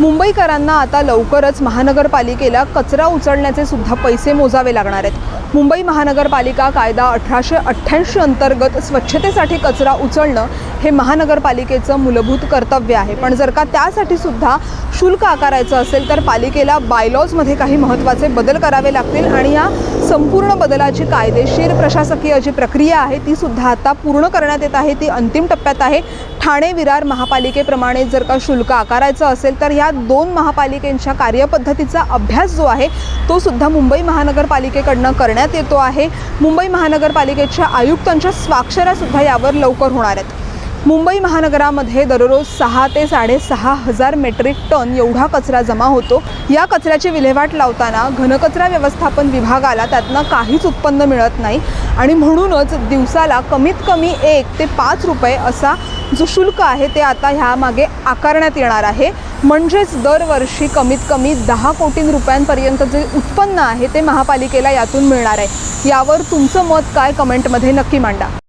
मुंबईकरांना आता लवकरच महानगरपालिकेला कचरा उचलण्याचे सुद्धा पैसे मोजावे लागणार आहेत. मुंबई महानगरपालिका कायदा अठराशे अठ्ठ्याऐंशी अंतर्गत स्वच्छतेसाठी कचरा उचलणं हे महानगरपालिकेचं मूलभूत कर्तव्य आहे. पण जर का त्यासाठी सुद्धा शुल्क आकारायचं असेल तर पालिकेला बायलॉजमध्ये काही महत्त्वाचे बदल करावे लागतील आणि या संपूर्ण बदलाची कायदेशीर प्रशासकीय जी प्रक्रिया आहे ती सुद्धा आता पूर्ण करण्यात येत आहे. ती अंतिम टप्प्यात आहे. ठाणे विरार महापालिकेप्रमाणे जर का शुल्क आकारायचं असेल तर ह्या दोन महापालिकेंच्या कार्यपद्धतीचा अभ्यास जो आहे तो सुद्धा मुंबई महानगरपालिकेकडनं करण्यात येतो आहे. मुंबई महानगरपालिकेच्या आयुक्तांच्या स्वाक्षऱ्यासुद्धा यावर लवकर होणार आहेत. मुंबई महानगरामध्ये दररोज सहा ते साडेसहा हजार मेट्रिक टन एवढा कचरा जमा होतो. या कचऱ्याची विल्हेवाट लावताना घनकचरा व्यवस्थापन विभागाला त्यातनं काहीच उत्पन्न मिळत नाही आणि म्हणूनच दिवसाला कमीत कमी एक ते पाच रुपये असा जो शुल्क आहे ते आता ह्यामागे आकारण्यात येणार आहे. म्हणजेच दरवर्षी कमीत कमी दहा कोटी रुपयांपर्यंत जे उत्पन्न आहे ते महापालिकेला यातून मिळणार आहे. यावर तुमचं मत काय? कमेंटमध्ये नक्की मांडा.